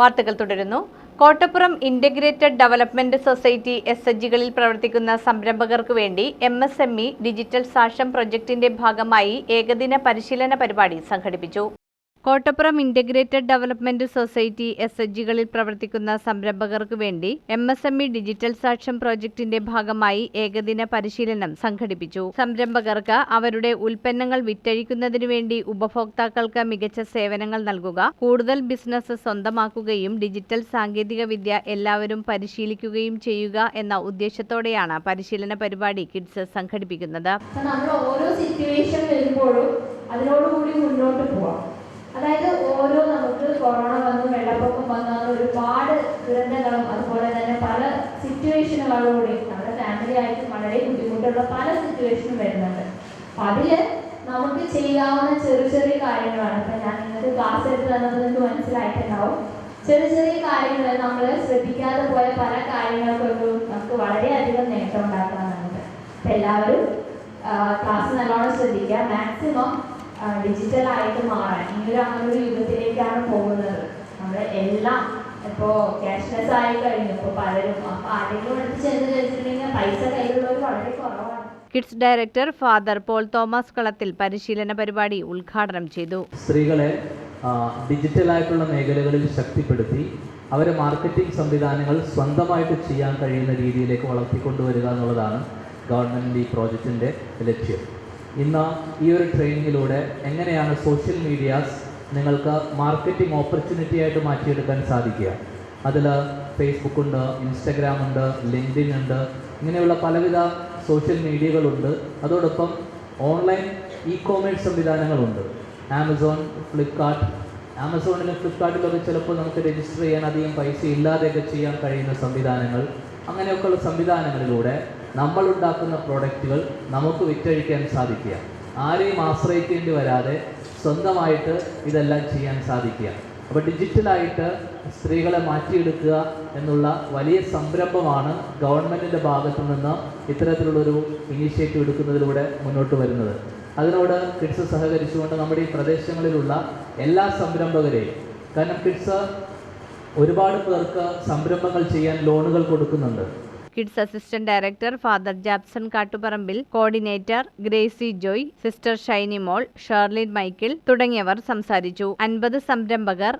വാർത്തകൾ തുടരുന്നു. Kottappuram integrated development society S H ജികളിൽ പ്രവർത്തിക്കുന്ന സംരംഭകർക്ക് വേണ്ടി M S M E digital Saksham പ്രൊജക്ടിന്റെ ഭാഗമായി ഏകദിന പരിശീലന പരിപാടി സംഘടിപ്പിച്ചു. Kottappuram integrated development society S H ജികളിൽ പ്രവർത്തിക്കുന്ന സംരംഭകർക്ക് വേണ്ടി M S M E digital Saksham പ്രോജക്ടിന്റെ ഭാഗമായി ഏകദിന പരിശീലനം സംഘടിപ്പിച്ചു. സംരംഭകർക്ക് അവരുടെ ഉൽപ്പന്നങ്ങൾ വിറ്റഴിക്കുന്നതിനു വേണ്ടി ഉപഭോക്താക്കൾക്ക് മികച്ച സേവനങ്ങൾ നൽകുക കൂടുതൽ ബിസിനസ് സ്വന്തമാക്കുകയും ഡിജിറ്റൽ സാങ്കേതിക വിദ്യ എല്ലാവരും പരിശീലിക്കുകയും ചെയ്യുക എന്ന ഉദ്ദേശത്തോടെയാണ് പരിശീലന പരിപാടി കിഡ്സ് സംഘടിപ്പിക്കുന്നത്. ഓരോ സിറ്റുവേഷൻ വരുമ്പോഴും അതിനോടുകൂടി മുന്നോട്ട് പോവാം. അതായത് ഓരോ നമുക്ക് കൊറോണ വന്നു വെള്ളപ്പൊക്കം വന്നു ഒരുപാട് ദുരന്തങ്ങളും അതുപോലെ തന്നെ പല സിറ്റുവേഷനുകളിലൂടെ നമ്മുടെ ഫാമിലി ആയിട്ട് വളരെ ബുദ്ധിമുട്ടുള്ള പല സിറ്റുവേഷനും വരുന്നുണ്ട്. അപ്പൊ അതിൽ നമുക്ക് ചെയ്യാവുന്ന ചെറിയ ചെറിയ കാര്യങ്ങളാണ്. ഇപ്പൊ ഞാൻ നിങ്ങൾക്ക് ക്ലാസ് എടുത്ത് തന്നത് നിങ്ങൾക്ക് മനസ്സിലായിട്ടുണ്ടാവും. ചെറിയ ചെറിയ കാര്യങ്ങൾ നമ്മൾ ശ്രദ്ധിക്കാതെ പോയ പല കാര്യങ്ങൾക്കൊന്നും നമുക്ക് വളരെയധികം നേട്ടം ഉണ്ടാക്കാനാണ് അപ്പൊ എല്ലാവരും ക്ലാസ് നല്ലോണം ശ്രദ്ധിക്കുക. മാക്സിമം ഡിജിറ്റൽ ആയിട്ട് മാറാൻ. ഈ ഒരു അങ്ങനെ ഒരു യുഗത്തിലേക്കാണ് പോകുന്നത്. നമ്മൾ എല്ലാം ഇപ്പോൾ ക്യാഷ്ലെസ് ആയി കഴിഞ്ഞു. ഇപ്പോൾ പലരും അപ്പോൾ ആരെങ്കിലും എടുത്ത് ചെന്ന് കഴിച്ചിട്ടുണ്ടെങ്കിൽ പൈസ കയ്യിലുള്ളവർ വളരെ കുറവാണ്. KIDS director father Paul Thomas Kalathil പരിശീലന പരിപാടി ഉദ്ഘാടനം ചെയ്തു. സ്ത്രീകളെ ഡിജിറ്റൽ ഡിജിറ്റലായിട്ടുള്ള മേഖലകളിൽ ശക്തിപ്പെടുത്തി അവരെ മാർക്കറ്റിംഗ് സംവിധാനങ്ങൾ സ്വന്തമായിട്ട് ചെയ്യാൻ കഴിയുന്ന രീതിയിലേക്ക് വളർത്തിക്കൊണ്ടുവരിക എന്നുള്ളതാണ് ഗവൺമെന്റ് ഈ പ്രോജക്റ്റിന്റെ ലക്ഷ്യം. ഇന്ന് ഈ ഒരു ട്രെയിനിങ്ങിലൂടെ എങ്ങനെയാണ് സോഷ്യൽ മീഡിയാസ് നിങ്ങൾക്ക് മാർക്കറ്റിംഗ് ഓപ്പർച്യൂണിറ്റി ആയിട്ട് മാറ്റിയെടുക്കാൻ സാധിക്കുക? അതിൽ ഫേസ്ബുക്ക് ഉണ്ട് ഇൻസ്റ്റഗ്രാം ഉണ്ട് ലിങ്ക്ഡിൻ ഉണ്ട് ഇങ്ങനെയുള്ള പലവിധ സോഷ്യൽ മീഡിയകളുണ്ട് അതോടൊപ്പം ഓൺലൈൻ ഇ കോമേഴ്സ് സംവിധാനങ്ങളുണ്ട് ആമസോൺ ഫ്ലിപ്കാർട്ട് ആമസോണിലും ഫ്ലിപ്കാർട്ടിലൊക്കെ ചിലപ്പോൾ നമുക്ക് രജിസ്റ്റർ ചെയ്യാൻ അധികം പൈസ ഇല്ലാതെയൊക്കെ ചെയ്യാൻ കഴിയുന്ന സംവിധാനങ്ങൾ. അങ്ങനെയൊക്കെയുള്ള സംവിധാനങ്ങളിലൂടെ നമ്മൾ ഉണ്ടാക്കുന്ന പ്രോഡക്റ്റുകൾ നമുക്ക് വിറ്റഴിക്കാൻ സാധിക്കുക. ആരെയും ആശ്രയിക്കേണ്ടി വരാതെ സ്വന്തമായിട്ട് ഇതെല്ലാം ചെയ്യാൻ സാധിക്കുക. അപ്പോൾ ഡിജിറ്റലായിട്ട് സ്ത്രീകളെ മാറ്റിയെടുക്കുക എന്നുള്ള വലിയ സംരംഭമാണ് ഗവൺമെന്റിന്റെ ഭാഗത്തു നിന്ന് ഇത്തരത്തിലുള്ളൊരു ഇനീഷ്യേറ്റീവ് എടുക്കുന്നതിലൂടെ മുന്നോട്ട് വരുന്നത്. അതിനോട് കിഡ്സ് സഹകരിച്ചുകൊണ്ട് നമ്മുടെ ഈ പ്രദേശങ്ങളിലുള്ള എല്ലാ സംരംഭകരെയും കാരണം കിഡ്സ് ഒരുപാട് പേർക്ക് സംരംഭങ്ങൾ ചെയ്യാൻ ലോണുകൾ കൊടുക്കുന്നുണ്ട്. KIDS assistant director father Japson Kattuparambil coordinator Gracy Joy sister Shiny Mol Sherlin Michael തുടങ്ങിയവർ സംസാരിച്ചു. അൻപത് സംരംഭകർ